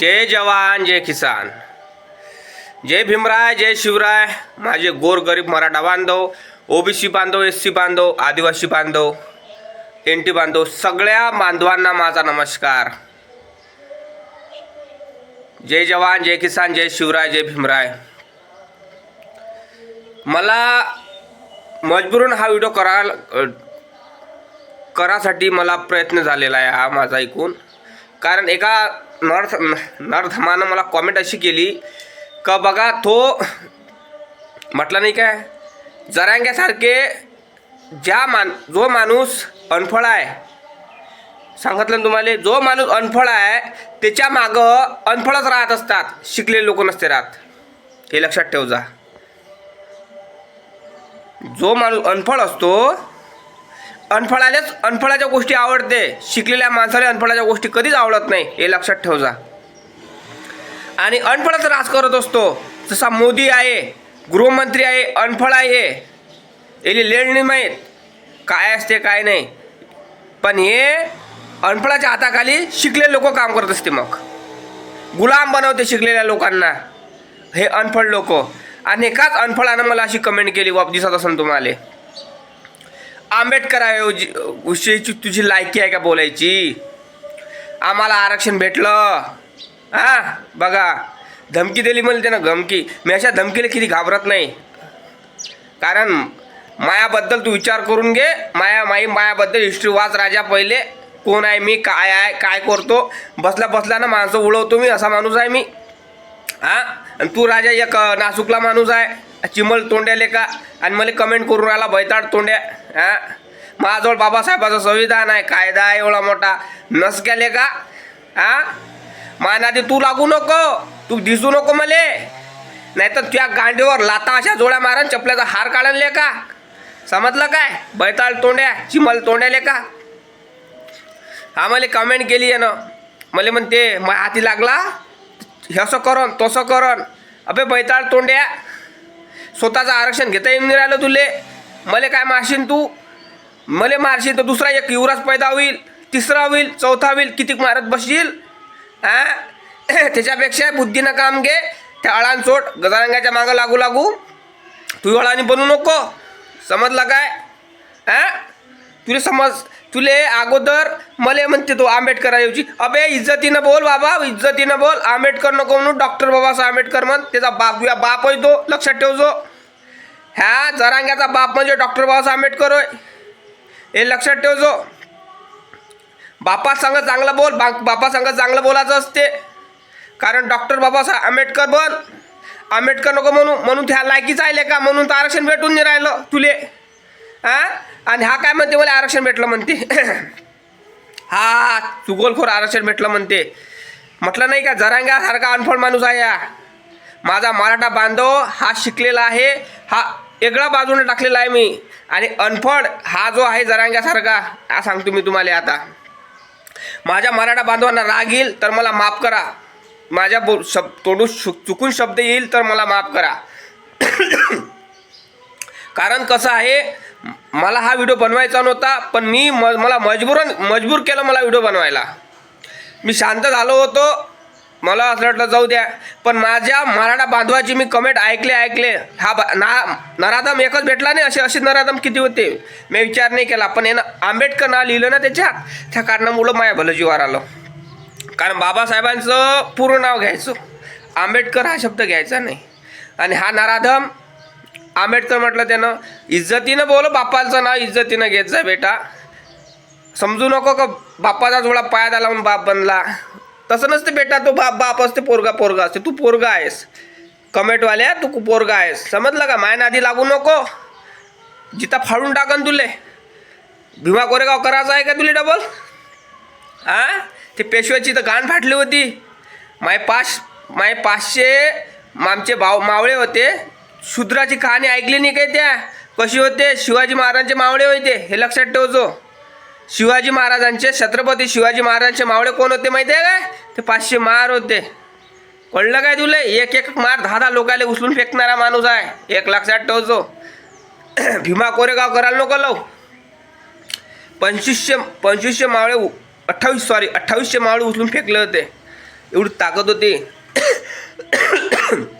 जय जवान जय किसान. जय भीमराय जय शिवराय माझे गोरगरीब मराठा बांधव ओबीसी बांधव एस सी बांधव आदिवासी बांधव एन टी बांधव सगळ्या बांधवांना माझा नमस्कार. जय जवान जय किसान जय शिवराय जय भीमराय. मला मजबूरून हा व्हिडिओ करा करासाठी मला प्रयत्न झालेला आहे हा माझा ऐकून कारण एका नॉर्थ नरधमानं मला कॉमेंट अशी केली का बघा तो म्हटलं नाही काय जरांग्यासारखे ज्या मान जो माणूस अनफळ आहे सांगितलं ना तुम्हाला जो माणूस अनफळ आहे त्याच्या मागं अनफळच राहत असतात शिकलेले लोक नसते राहत. हे लक्षात ठेव जा जो माणूस अनफळ असतो अनफळालेच अनफळाच्या गोष्टी आवडते. शिकलेल्या माणसाला अनफळाच्या गोष्टी कधीच आवडत नाही हे लक्षात ठेव जा आणि अनफळाचा राज करत असतो. जसा मोदी आहे गृहमंत्री आहे अनफळ आहे याली लेण नाही माहीत काय असते काय नाही. पण हे अनफळाच्या हाताखाली शिकलेले लोक काम करत असते मग. गुलाम बनवते शिकलेल्या लोकांना. हे अनफळ लोक. आणि एकाच अनफळानं मला अशी कमेंट केली वाप दिसत असेल तुम्हाला. आंबेडकराऐवजी विषयीची तुझी लायकी आहे का बोलायची? आम्हाला आरक्षण भेटलं. हा बघा. धमकी दिली म्हणते ना धमकी मी अशा धमकीला किती घाबरत नाही. कारण मायाबद्दल तू विचार करून घे. माया माई मायाबद्दल हिस्ट्री वाच राजा पहिले. कोण आहे मी काय आहे काय करतो? बसल्या बसल्या ना माणसं उडवतो मी असा माणूस आहे मी. हा? आणि तू राजा एक नासुकला माणूस आहे. चिमल तोंड्याले का आणि मला कमेंट करून राहिला भैताड तोंड्या. हा? माझ्याजवळ बाबासाहेबाचं संविधान आहे. कायदा आहे एवढा मोठा. नसक्याले का हा? मानादी तू लागू नको. तू दिसू नको मले. नाहीतर त्या गांडीवर लाता अशा जोड्या मारण चपल्याचा हार काढले का समजलं काय? बैताळ तोंड्या चिमल तोंड्याले का हा मला कमेंट केली आहे ना मला म्हणते मग हाती लागला? हे असं करण तसं करण. अबे बैताळ तोंड्या. स्वतःचं आरक्षण घेता येऊन राहिलं तुले. मले काय मारशील तू? मले मारशील तर दुसरा एक युवराज पैदा होईल तिसरा होईल चौथा होईल कितीक मारत बसशील? हा त्याच्यापेक्षा बुद्धीनं काम घे त्या अळांचोट गजारंगाच्या मागं लागू लागू. तू अळानी बनू नको. समजला काय? हा तुला समज तुले अगोदर मले म्हणते तो आंबेडकराऐवजी अबे इज्जतीनं बोल बाबा इज्जतीनं बोल. आंबेडकर नको म्हणून डॉक्टर बाबासाहेब आंबेडकर म्हण. त्याचा बाप तुझा बाप होय तो लक्षात ठेव जो ह्या जरांग्याचा बाप म्हणजे डॉक्टर बाबासाहेब आंबेडकर होय. हे लक्षात ठेवजो. बापा संग चांगलं बोल बा बापा संग चांगलं बोलायचं असते. कारण डॉक्टर बाबासाहेब आंबेडकर बन आंबेडकर नको म्हणून म्हणून त्या लायकीच आहे का? म्हणून तर आरक्षण भेटून नाही राहिलं तुले. हा? आणि हा काय म्हणते मला आरक्षण भेटलं म्हणते. हा चुगोलखोर आरक्षण भेटलं म्हणते. म्हटलं नाही का जरांगासारखा अनफळ माणूस आहे हा. माझा मराठा बांधव हा शिकलेला आहे हा वेगळा बाजूने टाकलेला आहे मी. आणि अनफळ हा जो आहे जरांग्यासारखा हा सांगतो मी तुम्हाला आता. माझ्या मराठा बांधवांना राग येईल तर मला माफ करा. माझ्या बो शब तोडू शु चुकून शब्द येईल तर मला माफ करा. कारण कसं आहे मला हा व्हिडिओ बनवायचा नव्हता पण मी म मला मजबूरन मजबूर केलं मला व्हिडिओ बनवायला. मी शांत झालो होतो. मला असं वाटलं जाऊ द्या. पण माझ्या मराठा बांधवाची मी कमेंट ऐकले ऐकले. हा बा ना नराधम एकच भेटला नाही असे असे नराधम किती होते? मी विचार नाही केला. पण यानं आंबेडकर नाव लिहिलं ना त्याच्यात त्या कारणामुळं माया भलं जीवार आलं. कारण बाबासाहेबांचं पूर्ण नाव घ्यायचं. आंबेडकर हा शब्द घ्यायचा नाही. आणि हा नराधम आंबेडकर म्हटलं त्यानं इज्जतीनं बोल बापाचं नाव इज्जतीनं घेत जा बेटा. समजू नको का बापाचा जोडा पायादा लावून बाप बनला. तसं नसते बेटा तो बाप बाप असते पोरगा पोरगा असते. तू पोरगा आहेस. कमेंटवाल्या तू पोरगा आहेस. समजलं का? माय नादी लागू नको. जिथं फाडून टाकन तुले. भीमा कोरेगाव करायचं आहे का तुले डबल हा ते पेशव्याची तर गाण फाटली होती. माय पाच माय पाचशे आमचे भाव मावळे होते. शूद्राची कहाणी ऐकली नाही काय त्या? कशी होते? शिवाजी महाराजांचे मावळे होते हे लक्षात ठेवजो. शिवाजी महाराजांचे छत्रपती शिवाजी महाराजांचे मावळे कोण होते माहिती आहे काय? ते पाचशे मार होते. कळलं काय तुला? एक एक मार दहा दहा लोकाले उचलून फेकणारा माणूस आहे. एक लक्षात ठेवजो. भीमा कोरेगाव करायला नको लव. पंचवीसशे पंचवीसशे मावळे अठ्ठावीस सॉरी अठ्ठावीसशे मावळे उचलून फेकले होते. एवढी ताकद होती.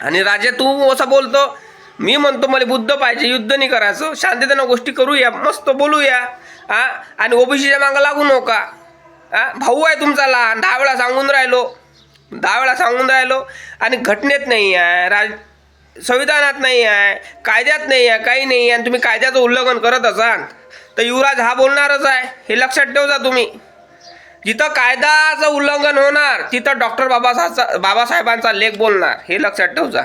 आणि राजा तू असं बोलतो मी म्हणतो मला बुद्ध पाहिजे युद्ध नाही करायचं शांततेनं गोष्टी करूया मस्त बोलूया हा? आणि ओबीसीच्या मागं लागू नका हा? भाऊ आहे तुमचा लहान दहा वेळा सांगून राहिलो दहा वेळा सांगून राहिलो आणि घटनेत नाही आहे राज संविधानात नाही आहे कायद्यात नाही आहे काही नाही आहे आणि तुम्ही कायद्याचं उल्लंघन करत असाल तर युवराज हा बोलणारच आहे हे लक्षात ठेवजा तुम्ही. जिथं कायद्याचं उल्लंघन होणार तिथं डॉक्टर बाबासाहेब बाबासाहेबांचा लेख बोलणार. हे लक्षात ठेवजा.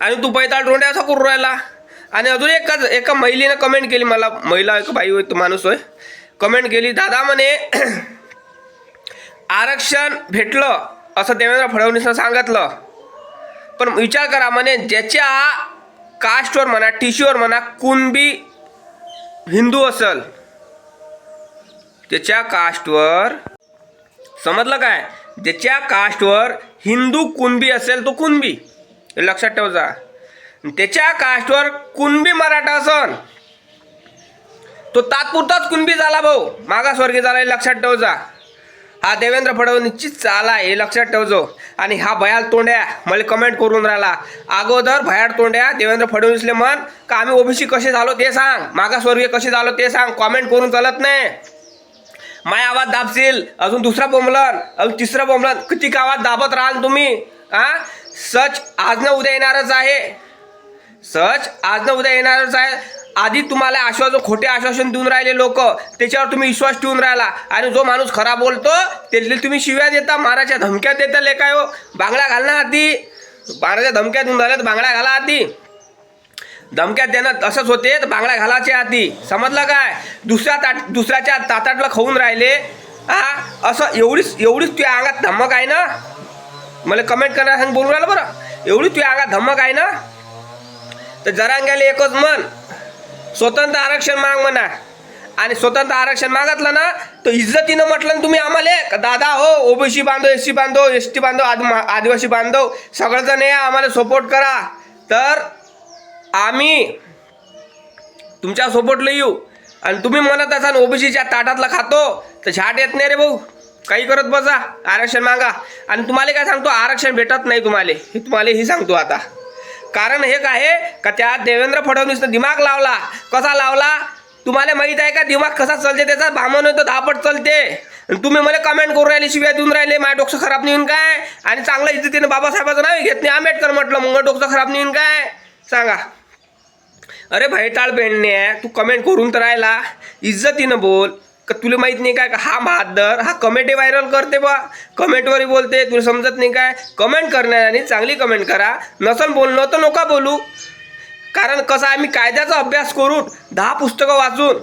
आणि तू पैताळ डोंडे असा करू राहिला. आणि अजून एकच एका महिलेनं कमेंट केली मला. महिला एक बाई होय तो माणूस होय. कमेंट केली दादा म्हणे आरक्षण भेटलं असं देवेंद्र फडणवीसनं सांगितलं. पण विचार करा म्हणे ज्याच्या कास्टवर म्हणा टीशीवर म्हणा कुणबी हिंदू असेल त्याच्या कास्टवर समजलं काय? ज्याच्या कास्टवर हिंदू कुणबी असेल तो कुणबी. लक्षात ठेवजा त्याच्या कास्टवर कुणबी मराठा असन तो तात्पुरताच कुणबी झाला भाऊ. मागासवर्गीय झाला हे लक्षात ठेवजा हा देवेंद्र फडणवीसची चाल आहे हे लक्षात ठेवजो आणि हा भयाल तोंड्या मला कमेंट करून राहिला. अगोदर भयाड तोंड्या देवेंद्र फडणवीसले म्हण का आम्ही ओबीसी कसे झालो ते सांग. मागासवर्गीय कसे झालो ते सांग. कॉमेंट करून चालत नाही. माय आवाज दाबशील? अजून दुसरा बोंबलन? अजून तिसरा बोंबलन? किती आवाज दाबत राहाल तुम्ही? हा सच आज उद्या येणारच आहे. सच आज उद्या येणारच आहे. आधी तुम्हाला आश्वासन खोटे आश्वासन देऊन राहिले लोक. त्याच्यावर तुम्ही विश्वास ठेवून राहिला. आणि जो माणूस खरा बोलतो त्याला तुम्ही शिव्या देता. माराच्या धमक्या देता लेखाय हो बांगड्या घालणार आधी. माराच्या धमक्या देऊन राहिल्या तर बांगड्या घाला आधी. धमक्यात देणं असंच होते तर बांगड्या घालायचे आधी. समजलं काय? दुसऱ्या ताट दुसऱ्याच्या ताताटला खाऊन राहिले. हा असं एवढीच एवढीच तुझ्या अंगात धमक आहे ना? मला कमेंट करणार सांग बोलून राहिलं बरं. एवढी तुझ्या अंगात धमक आहे ना? तर जरांग्याला एकच म्हण स्वतंत्र आरक्षण माग म्हणा. आणि स्वतंत्र आरक्षण मागितलं ना तर इज्जतीनं म्हटलं ना तुम्ही आम्हाला दादा हो ओबीसी बांधव एस सी बांधव एस टी बांधव आदि आदिवासी बांधव सगळेजण या आम्हाला सपोर्ट करा. तर आम्ही तुमच्या येऊ. आणि तुम्ही म्हणत असाल ओबीसीच्या ताटातला खातो तर झाट येत नाही रे भाऊ. काही करत बसा आरक्षण मागा. आणि तुम्हाला काय सांगतो आरक्षण भेटत नाही तुम्हाला. हे तुम्हाला ही सांगतो आता. कारण हे काय आहे का त्या देवेंद्र फडणवीसनं दिमाग लावला. कसा लावला? तुम्हाला माहीत आहे का दिमाग कसा चालते त्याचा भामन होतो धापट चालते. आणि तुम्ही मला कमेंट करून राहिले शिव्या देऊन राहिले माझ्या डोकं खराब नेऊन काय? आणि चांगलं इज्जतीनं बाबासाहेबाचं नाव घेत नाही आंबेडकर म्हटलं मग डोकं खराब नेऊन काय? सांगा. अरे भैताळ बेंडणे तू कमेंट करून तर राहिला. इज्जतीनं बोल. का तुला माहीत नाही काय? का हा महादर हा कमेंटे व्हायरल करते बा. कमेंटवरही बोलते. तुला समजत नाही काय? कमेंट करणाऱ्याने चांगली कमेंट करा. नसन बोलणं तर नका बोलू. कारण कसं आहे मी कायद्याचा अभ्यास करून दहा पुस्तकं वाचून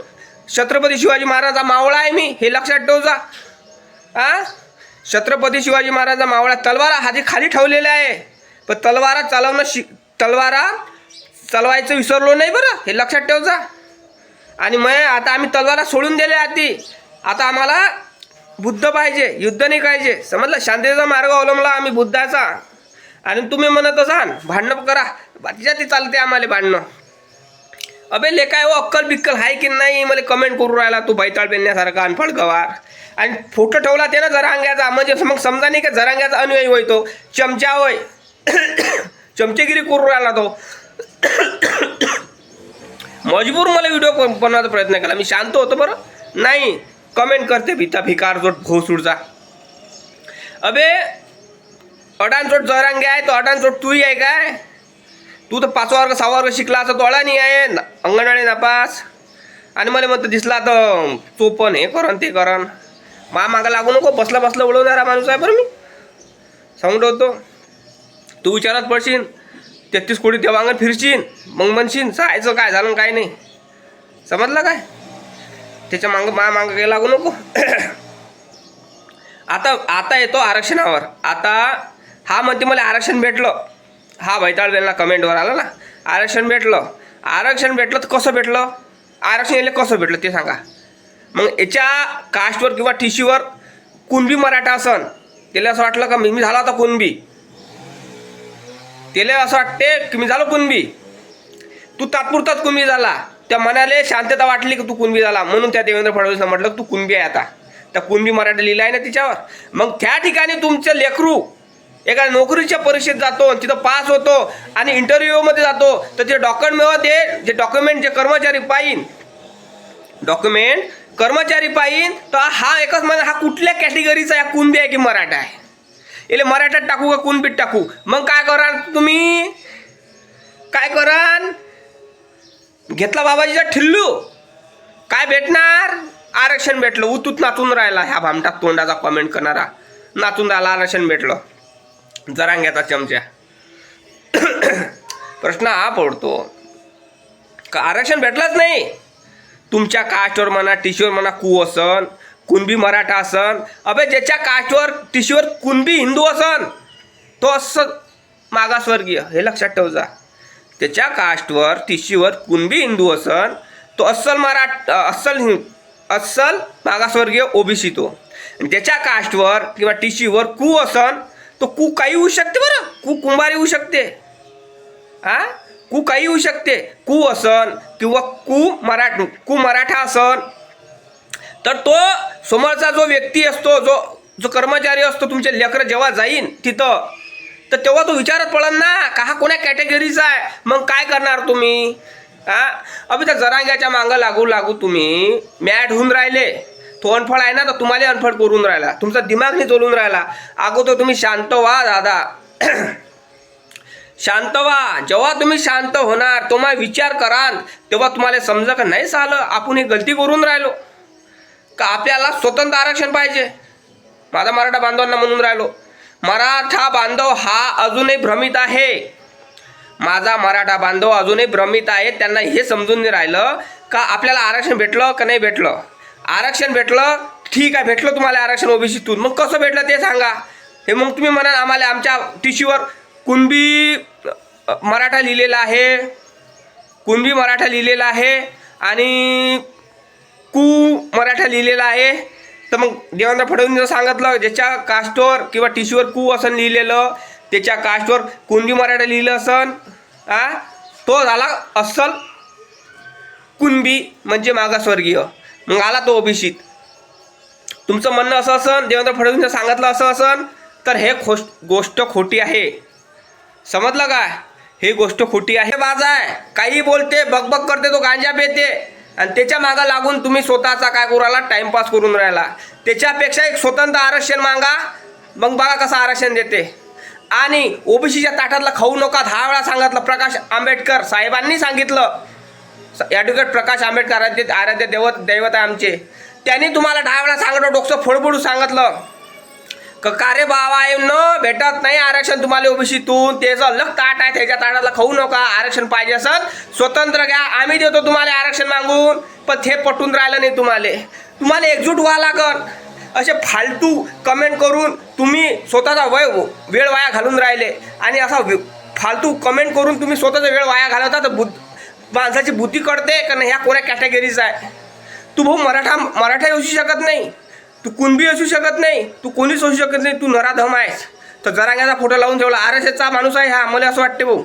छत्रपती शिवाजी महाराजा मावळा आहे मी हे लक्षात ठेवजा आ? छत्रपती शिवाजी महाराजा मावळा तलवारा हाजी खाली ठेवलेला आहे. पण तलवारा चालवणं शि तलवारा चालवायचं विसरलो नाही बरं. हे लक्षात ठेवजा आणि मग आता आम्ही तलवारा सोडून दिले आधी. आता आम्हाला बुद्ध पाहिजे युद्ध नाही पाहिजे. समजलं? शांततेचा मार्ग अवलंबला आम्ही बुद्धाचा. आणि तुम्ही म्हणत असाल भांडणं करा. बाकीच्या ती चालते आम्हाला भांडणं. अबे ले काय हो अक्कल बिक्कल आहे की नाही? मला कमेंट करू राहिला तू बैताळ पेरण्यासारखा अनफळ गवार आणि फोटो ठेवला ते ना जरांग्याचा. म्हणजे मग समजा नाही का जरांग्याचा अनुयायी होय तो. चमचा होय. चमचेगिरी करू राहिला तो. मजबूर मला व्हिडिओ बनवायचा प्रयत्न केला. मी शांत होतो बरं. नाही कमेंट करते भिता भिकार जोट भोसूडचा अबे अडाणचोट जरांगे आहे तो अडाणचोट तूही आहे काय? तू तर पाचवा वर्ग सहावा वर्ग शिकला असं तो अडाणी आहे अंगणवाडी नापास. आणि मला म्हणतं दिसला तर तो पण हे करन ते करन मा मागं लागू नको बसला बसला उडवणारा माणूस आहे बरं मी. सांगतो तू विचारात पडशील. तेहतीस कोटी देवांगण फिरशीन मग म्हणशील जायचं काय झालं काय नाही. समजलं काय? त्याच्या मागं मा मागं काही लागू नको. आता आता येतो आरक्षणावर. आता हा म्हणते मला आरक्षण भेटलं. हा भैताळ बेलना कमेंटवर आला ना. आरक्षण भेटलं. आरक्षण भेटलं तर कसं भेटलं? आरक्षण यायला कसं भेटलं ते सांगा. मग याच्या कास्टवर किंवा टिशीवर कुणबी मराठा असन त्याला असं वाटलं का मी मी झाला होता कुणबी. त्याला असं वाटते की मी झालो कुणबी. तू तात्पुरताच कुणबी झाला. त्या मनाले शांतता वाटली की तू कुणबी झाला. म्हणून त्या देवेंद्र फडणवीसनं म्हटलं तू कुणबी आहे आता. त्या कुणबी मराठी लिहिलं आहे ना तिच्यावर. मग त्या ठिकाणी तुमचं लेकरू एका नोकरीच्या परीक्षेत जातो आणि तिथं पास होतो आणि इंटरव्ह्यूमध्ये जातो. तर ते डॉक्युमेंटमध्ये जे डॉक्युमेंट जे कर्मचारी पाहिन डॉक्युमेंट कर्मचारी पाहिन तर हा एकच म्हणजे हा कुठल्या कॅटेगरीचा या कुणबी आहे की मराठा आहे? याला मराठ्यात टाकू का कुणबीत टाकू? मग काय कराल तुम्ही? काय करान घेतला बाबाजीचा ठिल्लू. काय भेटणार? आरक्षण भेटलं. उतूत नाचून राहिला ह्या भामटात तोंडाचा कॉमेंट करणारा. नाचून राहिला आरक्षण भेटलं. जरांग्याचा चमच्या प्रश्न हा पडतो. का आरक्षण भेटलंच नाही? तुमच्या कास्टवर म्हणा टीशीवर म्हणा कू असन कुणबी मराठा असन. अबे ज्याच्या कास्टवर टिशीवर कुणबी हिंदू असन तो असं मागासवर्गीय. हे लक्षात ठेव जा. त्याच्या कास्टवर टिशीवर कुणबी हिंदू असन तो अस्सल मराठ अस्सल हिं अस्सल मागासवर्गीय ओबीसी तो. ज्याच्या कास्टवर किंवा टिशीवर कू असन तो कू काही होऊ शकते बरं. कू कुंभारी होऊ शकते. हा कू काही होऊ शकते. कू असन किंवा कू मराठ कू मराठा असन तर तो समोरचा जो व्यक्ती असतो जो जो कर्मचारी असतो तुमचे लेकरं जेव्हा जाईन तिथं तर तेव्हा तो विचारत पडन ना का हा कोण्या कॅटेगरीचा आहे? मग काय करणार तुम्ही? हा? अभि त्या जरांग्याच्या मागं लागू लागू तुम्ही. मॅट होऊन राहिले. तो अनफळ आहे ना तर तुम्हाला अनफळ करून राहिला. तुमचा दिमाग नाही चोलून राहिला. अगोदर तुम्ही शांत व्हा दादा. शांत व्हा. जेव्हा तुम्ही शांत होणार तेव्हा विचार कराल. तेव्हा तुम्हाला समजा का नाही झालं? आपण ही गलती करून राहिलो. का आपल्याला स्वतंत्र आरक्षण पाहिजे? माझा मराठा बांधवांना म्हणून राहिलो. मराठा बांधव हा अजूनही भ्रमित आहे. माझा मराठा बांधव अजूनही भ्रमित आहे. त्यांना हे समजून नाही राहिलं का आपल्याला आरक्षण भेटलं का नाही भेटलं? आरक्षण भेटलं? ठीक आहे भेटलं तुम्हाला आरक्षण ओबीसीतून. मग कसं भेटलं ते सांगा. हे मग तुम्ही म्हणाल आम्हाला आमच्या टिशीवर कुणबी मराठा लिहिलेला आहे. कुणबी मराठा लिहिलेला आहे आणि कू मराठा लिहिलेला आहे. तर मग देवेंद्र फडणवीस सांगितलं ज्याच्या कास्टवर किंवा टिश्यूवर कू असं लिहिलेलं त्याच्या कास्टवर कुणबी मराठा लिहिलं असन आ? तो झाला अस्सल कुणबी म्हणजे मागासवर्गीय. मग आला तो ओबीसीत तुमचं म्हणणं असं असन देवेंद्र फडणवीस सांगितलं असं असन तर हे खोश गोष्ट खोटी आहे. समजलं काय हे गोष्ट खोटी आहे बाज आहे काही बोलते बकबक करते तो गांजा पेते. आणि त्याच्या मागं लागून तुम्ही स्वतःचा काय करू राहिला? टाइमपास करून राहिला. त्याच्यापेक्षा एक स्वतंत्र आरक्षण मागा. मग बघा कसं आरक्षण देते. आणि ओबीसीच्या ताटातलं खाऊ नका. दहा वेळा सांगितलं प्रकाश आंबेडकर साहेबांनी सांगितलं. ॲडव्होकेट प्रकाश आंबेडकर आराध्य आराध्य देवत दैवत आहे आमचे. त्यांनी तुम्हाला दहा वेळा सांगितलं डोकं फोडफोडू सांगितलं. क का रे बाबा आहे न भेटत नाही आरक्षण तुम्हाला ओबीसीतून. त्याचं अलग ताट आहे त्याच्या ताटाला खाऊ नका. आरक्षण पाहिजे असत स्वतंत्र घ्या. आम्ही देतो तुम्हाला आरक्षण मागून पण हे पटून राहिलं नाही तुम्हाला. तुम्हाला एकजूट व्हा लागल. असे फालतू कमेंट करून तुम्ही स्वतःचा वय वेळ वाया घालून राहिले. आणि असा वे- फालतू कमेंट करून तुम्ही स्वतःचा वेळ वाया घालवता तर बुद्ध माणसाची बुद्धी कळते का नाही? ह्या कोण्या कॅटेगरीचा आहे. तू भाऊ मराठा मराठा येऊ शकत नाही. तू कुणबी असू शकत नाही. तू कोणीच असू शकत नाही. तू नराधम आहेस. तर जरांग्याचा फोटो लावून ठेवला. आर एस एसचा माणूस आहे हा. मला असं वाटते भाऊ.